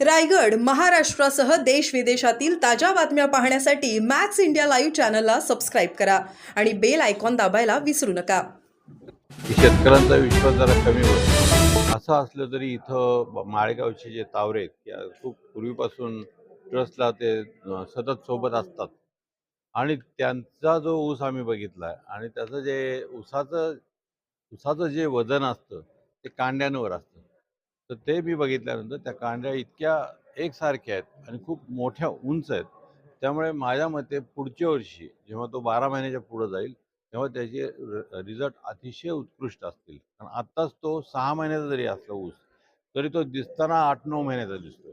रायगड महाराष्ट्रासह देश विदेशातील ताज्या बातम्या पाहण्यासाठी मॅक्स इंडिया लाईव्ह चॅनलला सबस्क्राईब करा आणि बेल आयकॉन दाबायला विसरू नका. शेतकऱ्यांचा विश्वास जरा कमी होतो. असं असलं तरी इथं माळेगावचे जे तावरे खूप पूर्वीपासून ट्रस्टला ते सतत सोबत असतात. आणि त्यांचा जो ऊस आम्ही बघितला आहे आणि त्याचं जे ऊसाचं ऊसाचं जे वजन असतं ते कांड्यांवर असतं. तर ते मी बघितल्यानंतर त्या कांड्या इतक्या एकसारख्या आहेत आणि खूप मोठ्या उंच आहेत. त्यामुळे माझ्या मते पुढच्या वर्षी जेव्हा तो बारा महिन्याच्या पुढं जाईल तेव्हा त्याचे रिझल्ट अतिशय उत्कृष्ट असतील. कारण आत्ताच तो सहा महिन्याचा जरी असला ऊस तरी तो दिसताना आठ नऊ महिन्याचा दिसतो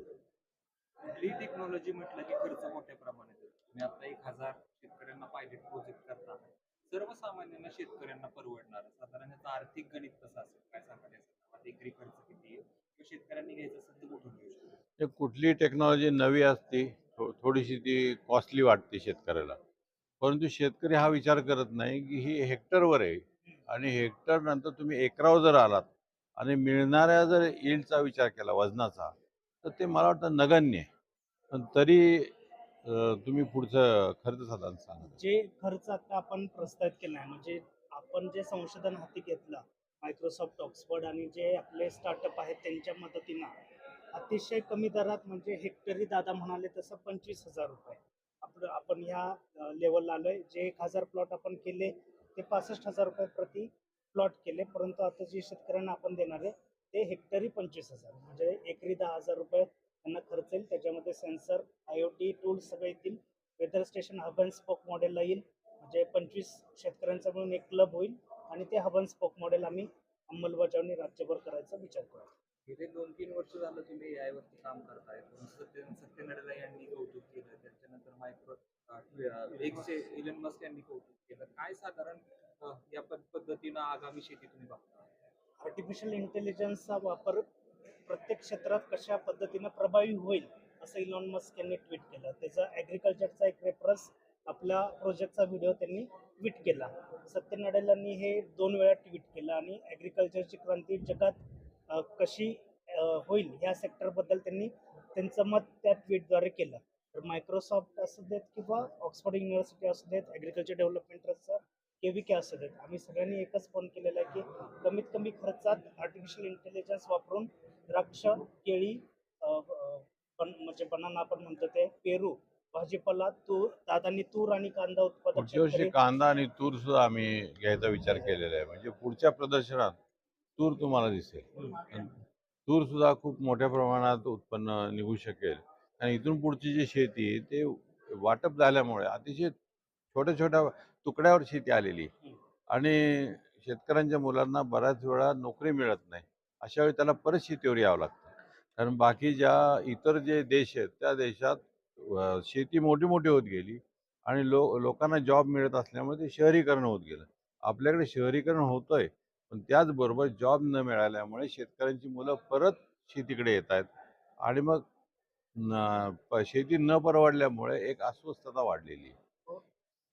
कुठलीही टेक्नॉलॉजी म्हटलं की खर्च मोठ्या प्रमाणात मी तुम्ही आता एक हजार शेतकऱ्यांना पायलट प्रोजेक्ट करता सर्वसामान्यांना शेतकऱ्यांना परवडणार. साधारण आर्थिक गणित कसं असेल? काय सांगायचं एकरी खर्च किती शेतकऱ्यांनी घ्यायचं असेल तर कुठून घेऊ शकतो? कुठली टेक्नॉलॉजी नवी असते थो- थोडीशी ती कॉस्टली वाटते शेतकऱ्याला. परंतु शेतकरी हा विचार करत नाही की ही हेक्टरवर आहे. आणि हेक्टर नंतर तुम्ही एकरावर जर आलात आणि मिळणाऱ्या जर यील्डचा विचार केला वजनाचा तर ते मला वाटतं नगण्य आहे. पण तरी अं, तुम्ही पुढचं खर्च साधारण सांगा. जे खर्च आता आपण प्रस्तावित केला आहे म्हणजे आपण जे संशोधन हाती घेतलं मायक्रोसॉफ्ट ऑक्सफर्ड आणि जे आपले स्टार्टअप आहेत त्यांच्या मदतीनं अतिशय कमी दरात म्हणजे हेक्टरी दादा म्हणाले तसं पंचवीस हजार रुपये. आपलं आपण ह्या लेवलला आलो आहे जे एक हजार प्लॉट आपण केले ते पासष्ट हजार रुपये प्रति प्लॉट केले. परंतु आता जे शेतकऱ्यांना आपण देणार आहे ते हेक्टरी पंचवीस हजार. म्हणजे एकरी दहा हजार रुपये त्यांना खर्च येईल. त्याच्यामध्ये sensor I O T tools सगळे येतील. Weather station hub and spoke मॉडेलला येईल. म्हणजे पंचवीस शेतकऱ्यांचा मिळून एक क्लब होईल. आणि ते हब अँड स्पोक मॉडेल आम्ही अंमलबजावणी राज्यभर करायचा विचार करू गेले दोन तीन वर्ष झालं तुम्ही AI वरती काम करताय. सत्य सत्यनारायण यांनी कौतुक केलं. त्याच्यानंतर मायक्रो एक्स इलन मस्क यांनी कौतुक केलं. काय साधारण या पद- पद्धतीनं आगामी शेती तुम्ही बघता? आर्टिफिशियल इंटेलिजन्सचा वापर प्रत्येक क्षेत्रात कशा पद्धतीनं प्रभावी होईल असं इलॉन मस्क यांनी ट्विट केलं. त्याचा ॲग्रिकल्चरचा एक रेफरन्स आपल्या प्रोजेक्टचा व्हिडिओ त्यांनी ट्विट केला. सत्यनाडेलांनी हे दोन वेळा ट्विट केलं आणि ॲग्रिकल्चरची क्रांती जगात कशी होईल ह्या सेक्टरबद्दल त्यांनी त्यांचं मत त्या ट्विटद्वारे केलं. तर मायक्रोसॉफ्ट असू देत किंवा ऑक्सफर्ड युनिव्हर्सिटी असू देत ॲग्रिकल्चर डेव्हलपमेंट ट्रस्टचं के व्ही के असू देत आम्ही सगळ्यांनी एकच फोन केलेला आहे की कमीत कमी खर्चात आर्टिफिशियल इंटेलिजन्स वापरून द्राक्ष केळी पण म्हणजे बनाना आपण म्हणतो ते पेरू भाजीपाला तूर दादांनी तूर आणि कांदा उत्पादक पुढच्या वर्षी शेतकरी कांदा आणि तूर सुद्धा आम्ही घ्यायचा विचार केलेला आहे. म्हणजे पुढच्या प्रदर्शनात तूर तुम्हाला दिसेल. आणि तूर सुद्धा खूप मोठ्या प्रमाणात उत्पन्न निघू शकेल. आणि इथून पुढची जी शेती आहे, ते वाटप झाल्यामुळे अतिशय छोट्या छोट्या तुकड्यावर शेती आलेली आहे. आणि शेतकऱ्यांच्या मुलांना बऱ्याच वेळा नोकरी मिळत नाही. अशा वेळी त्याला परत शेतीवर यावं लागतं. कारण बाकी ज्या इतर जे देश आहेत त्या देशात शेती मोठी मोठी होत गेली आणि लो लोकांना जॉब मिळत असल्यामुळे ते शहरीकरण होत गेलं. आपल्याकडे शहरीकरण होतंय पण त्याचबरोबर जॉब न मिळाल्यामुळे शेतकऱ्यांची मुलं परत शेतीकडे येत आहेत आणि मग शेती न परवडल्यामुळे एक अस्वस्थता वाढलेली आहे. हो.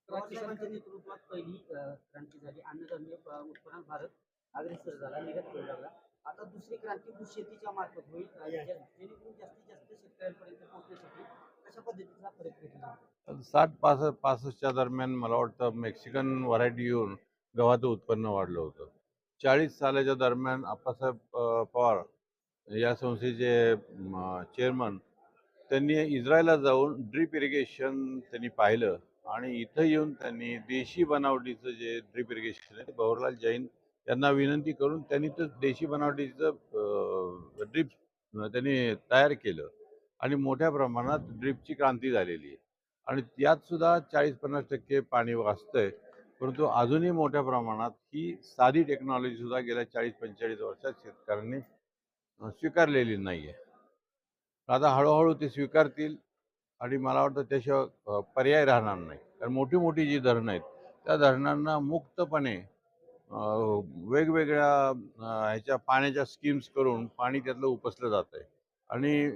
नेतृत्वात पहिली क्रांती झाली. अन्नधान्य अ, भारत अग्रेसर झाला निघत करू लागला आता दुसरी क्रांती शेतीच्या मार्फत होईल. जेणेकरून जास्तीत जास्त शेतकऱ्यांपर्यंत पोहोचण्यासाठी कशा पद्धतीचा प्रयत्न केला तर साठ पासष्ट पासष्टच्या दरम्यान मला वाटतं मेक्सिकन व्हरायटी येऊन गव्हाचं उत्पन्न वाढलं होतं. चाळीस सालाच्या दरम्यान आप्पासाहेब पवार या संस्थेचे चेअरमन त्यांनी इस्रायलला जाऊन ड्रीप इरिगेशन त्यांनी पाहिलं आणि इथं येऊन त्यांनी देशी बनावटीचं जे ड्रीप इरिगेशन आहे भवरलाल जैन त्यांना विनंती करून त्यांनी तर देशी बनावटीचं ड्रीप त्यांनी तयार केलं. आणि मोठ्या प्रमाणात ड्रीपची क्रांती झालेली आहे. आणि त्यात सुद्धा चाळीस पन्नास टक्के पाणी वाचतंय. परंतु अजूनही मोठ्या प्रमाणात ही साधी टेक्नॉलॉजी सुद्धा गेल्या चाळीस पंचेचाळीस वर्षात शेतकऱ्यांनी स्वीकारलेली नाही आहे आता हळूहळू ते स्वीकारतील आणि मला वाटतं त्याशिवाय पर्याय राहणार नाही. कारण मोठी मोठी जी धरणं आहेत त्या धरणांना मुक्तपणे वेगवेगळ्या ह्याच्या पाण्याच्या स्कीम्स करून पाणी त्यातलं उपसलं जात आहे आणि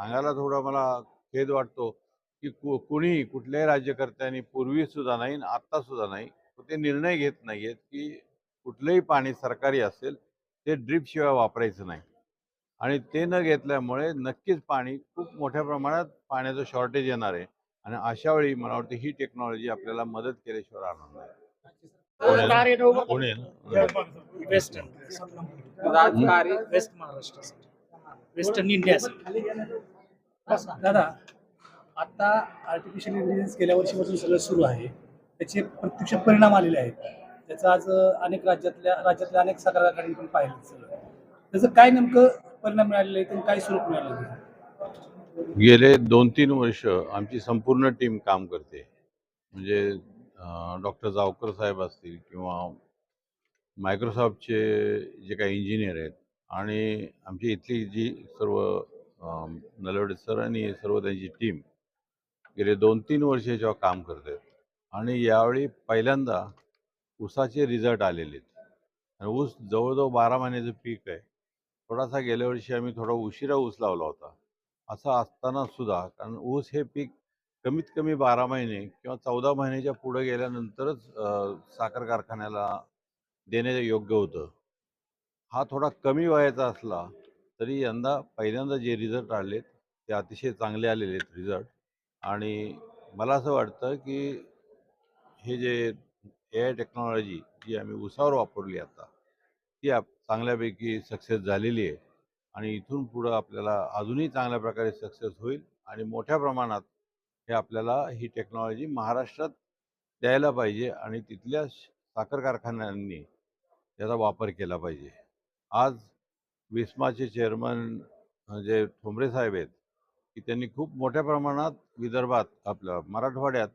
सांगायला थोडा मला खेद वाटतो की कु कुणीही कुठल्याही राज्यकर्त्यांनी पूर्वी सुद्धा नाही आणि सुद्धा नाही ते निर्णय घेत नाही आहेत की कुठलंही पाणी सरकारी असेल ते ड्रीप शिवाय वापरायचं नाही. आणि ते न घेतल्यामुळे नक्कीच पाणी खूप मोठ्या प्रमाणात पाण्याचं शॉर्टेज येणार आहे आणि अशा वेळी मला वाटतं ही टेक्नॉलॉजी आपल्याला मदत केल्याशिवाय राहणार नाही? वेस्टर्न. वेस्ट महाराष्ट्रासाठी. वेस्टर्न दादा आता आर्टिफिशियल इंटेलिजन्स गेल्या वर्षीपासून सगळं सुरू आहे. त्याचे प्रत्यक्ष परिणाम आलेले आहेत. त्याचा आज अनेक राज्यातल्या राज्यातल्या अनेक सागराकडे पाहिलं सगळं. त्याचं काय नेमकं परिणाम मिळालेले आहेत आणि काय स्वरूप मिळालेलं आहे? गेले दोन तीन वर्ष आमची संपूर्ण टीम काम करते. म्हणजे डॉक्टर जावकर साहेब असतील किंवा मायक्रोसॉफ्टचे जे काही इंजिनियर आहेत आणि आमची इथली जी सर्व नलवडे सर आणि सर्व त्यांची टीम गेले दोन तीन वर्ष जेव्हा काम करते. आणि यावेळी पहिल्यांदा ऊसाचे रिझल्ट आलेले आहेत. आणि ऊस जवळजवळ बारा महिन्याचं पीक आहे. थोडासा गेल्या वर्षी आम्ही थोडा उशिरा ऊस लावला होता. असं असताना सुद्धा कारण ऊस हे पीक कमीत कमी बारा महिने किंवा चौदा महिन्याच्या पुढे गेल्यानंतरच साखर कारखान्याला देण्याचं योग्य होतं. हा थोडा कमी वयाचा असला तरी यंदा पहिल्यांदा जे रिझल्ट आलेत ते अतिशय चांगले आलेले आहेत रिझल्ट आणि मला असं वाटतं की हे जे ए आय टेक्नॉलॉजी जी आम्ही उसावर वापरली आता ती आप चांगल्यापैकी सक्सेस झालेली आहे. आणि इथून पुढं आपल्याला अजूनही चांगल्या प्रकारे सक्सेस होईल आणि मोठ्या प्रमाणात हे आपल्याला ही टेक्नॉलॉजी महाराष्ट्रात द्यायला पाहिजे आणि तिथल्या साखर कारखान्यांनी त्याचा वापर केला पाहिजे. आज विस्माचे चेअरमन जे ठोंबरे साहेब आहेत की त्यांनी खूप मोठ्या प्रमाणात विदर्भात आपलं मराठवाड्यात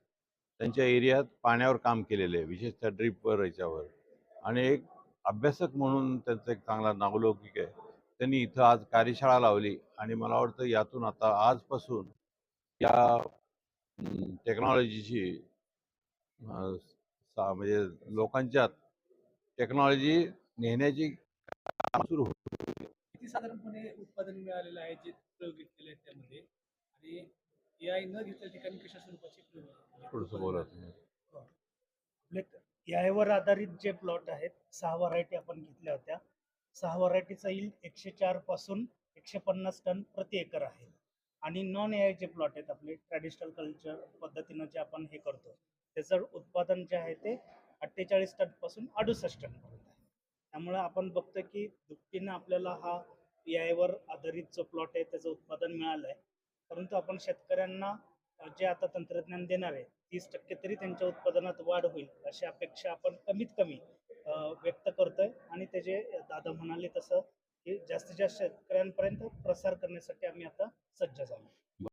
त्यांच्या एरियात पाण्यावर काम केलेले आहे विशेषतः ड्रीपवर याच्यावर. आणि एक अभ्यासक म्हणून त्यांचं एक चांगला नावलौकिक आहे. त्यांनी इथं आज कार्यशाळा लावली आणि मला वाटतं यातून आता आजपासून या टेक्नॉलॉजीची म्हणजे लोकांच्यात टेक्नॉलॉजी नेण्याची सुरू होईल किती साधारणपणे उत्पादन मिळालेलं आहे जे प्रयोग केले आहेत त्यामध्ये? आणि ए आय न घेतल्या ठिकाणी कशा स्वरूपाचे प्रयोग आहेत? थोडंसं बोला तुम्ही यावर आधारित जे प्लॉट आहेत सहा व्हरायटी आपण घेतल्या होत्या. सहा व्हरायटीचा येईल एकशे चारपासून एकशे पन्नास टन प्रति एकर आहे. आणि नॉन ए जे प्लॉट आहेत आपले ट्रॅडिशनल कल्चर पद्धतीनं जे आपण हे करतो त्याचं उत्पादन जे आहे ते अठ्ठेचाळीस टनपासून अडुसष्ट टन पर्यंत आहे. त्यामुळे आपण बघतो की दुपटीनं आपल्याला हा पी आयवर आधारित जो प्लॉट आहे त्याचं उत्पादन मिळालं आहे परंतु आपण शेतकऱ्यांना जे आता तंत्रज्ञान देणार आहे तीस टक्के तरी त्यांच्या उत्पादनात वाढ होईल अशी अपेक्षा आपण कमीत कमी व्यक्त करतोय. आणि त्याचे दादा म्हणाले तसं की जास्तीत जास्त शेतकऱ्यांपर्यंत प्रसार करण्यासाठी आम्ही आता सज्ज झालो.